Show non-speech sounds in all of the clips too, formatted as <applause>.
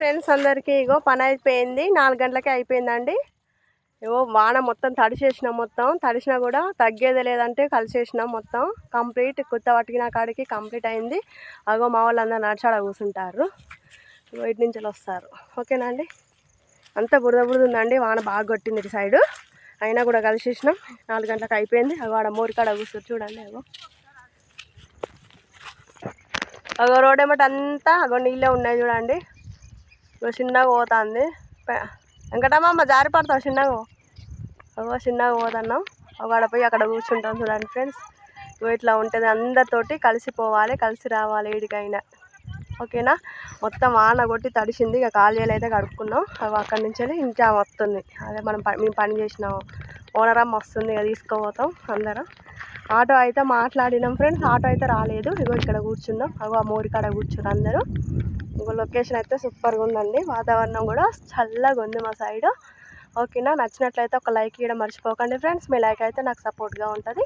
Friends అందరికీ ఇగో పని అయిపోయింది. నాలుగు గంటలకే అయిపోయిందండి. ఇగో వాన మొత్తం తడిసేసినాం మొత్తం తడిసినా కూడా తగ్గేది లేదంటే కలిసేసినాం మొత్తం. కంప్లీట్ కొత్త పట్టిన కాడికి కంప్లీట్ అయింది. అగో మా వాళ్ళందరూ నడిచాడ కూర్చుంటారు ఇటు నుంచి వస్తారు. ఓకేనా అండి? అంతా బురద బురద ఉందండి. వాన బాగా కొట్టింది ఇటు సైడు. అయినా కూడా కలిసేసినాం. నాలుగు గంటలకు అయిపోయింది. అగో ఆడ మోరికాడ కూర్చొని చూడండి అగో. అగో రోడ్ ఏమంటే అంతా అగో నీళ్ళే ఉన్నాయి చూడండి. ఇగో చిన్నగా పోతుంది. వెంకటమ్మ జారి పడతావు చిన్నగా అగో చిన్నగా పోతున్నాం. అక్కడ పోయి అక్కడ కూర్చుంటాం చూడండి ఫ్రెండ్స్. ఇగో ఇట్లా ఉంటుంది అందరితోటి కలిసిపోవాలి కలిసి రావాలి ఏడికైనా. ఓకేనా? మొత్తం వాన కొట్టి తడిసింది. ఇక కాలువలు అయితే కడుక్కున్నాం. అవి అక్కడి నుంచి ఇంకా వస్తుంది. అదే మనం మేము పని చేసినాం. ఓనర్ అమ్మ వస్తుంది. ఇక తీసుకుపోతాం అందరం. ఆటో అయితే మాట్లాడినాం ఫ్రెండ్స్. ఆటో అయితే రాలేదు. ఇగో ఇక్కడ కూర్చున్నాం. అగో ఆ మోరికాడ కూర్చున్నారు అందరూ. ఇంకో లొకేషన్ అయితే సూపర్గా ఉందండి. వాతావరణం కూడా చల్లగా ఉంది మా సైడ్ ఓకేనా? నచ్చినట్లయితే ఒక లైక్ ఇవ్వడం మర్చిపోకండి ఫ్రెండ్స్ మీ లైక్ అయితే నాకు సపోర్ట్గా ఉంటుంది.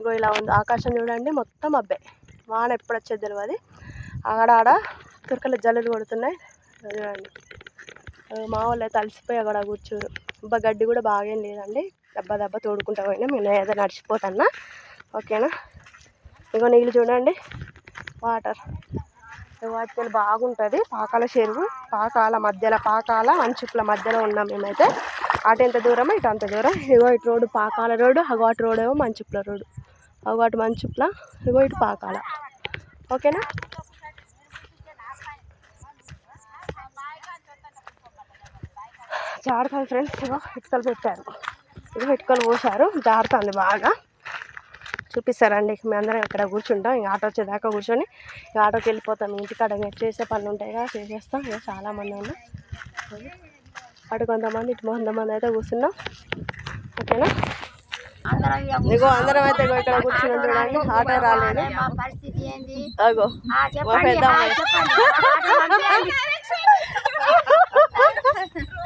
ఇగో ఇలా ఉంది. ఆకాశం చూడండి. మొత్తం అబ్బాయి వాన ఎప్పుడు వచ్చేది తెలియదు ఆడ ఆడ తురకలు జల్లులు కొడుతున్నాయి. చూడండి. మా వాళ్ళు అయితే అలసిపోయి అక్కడ కూర్చోరు. అబ్బా గడ్డి కూడా బాగేం లేదండి. దెబ్బ దెబ్బ తోడుకుంటా పోయినా. మేము ఏదో నడిచిపోతున్నా. ఓకేనా? ఇంకో నీళ్ళు చూడండి. వాటర్. వాటికి బాగుంటుంది. పాకాల చెరువు పాకాల మధ్యలో పాకాల మంచుకుల మధ్యలో ఉన్నాం మేమైతే. అటు ఎంత దూరం ఇటు అంత దూరం. ఇగో ఇటు రోడ్డు పాకాల రోడ్డు అగో అటు రోడ్ ఏమో మంచుప్ల రోడ్డు. అగో అటు ఇగో ఇటు పాకాల. ఓకేనా? జాడతాను ఫ్రెండ్స్ ఇగో ఇటుకలు పెట్టారు. ఇగో ఇటుకలు పోసారు జారుతుంది బాగా. చూపిస్తారండి. మేము అందరం ఇక్కడ కూర్చుంటాం. ఇంకా ఆటో వచ్చేదాకా కూర్చొని ఇంకా ఆటోకి వెళ్ళిపోతాం. ఇంటికాడ చేసే పనులు ఉంటాయి కదా చేసేస్తాం. ఇంకా చాలామంది ఉన్నాం అటు కొంతమంది ఇటు కొంతమంది అయితే కూర్చున్నాం. ఓకేనా? ఇగో అందరం అయితే ఇక్కడ కూర్చుని చూడండి. ఆటో రాలేదు. అగో. మా పెద్ద <laughs>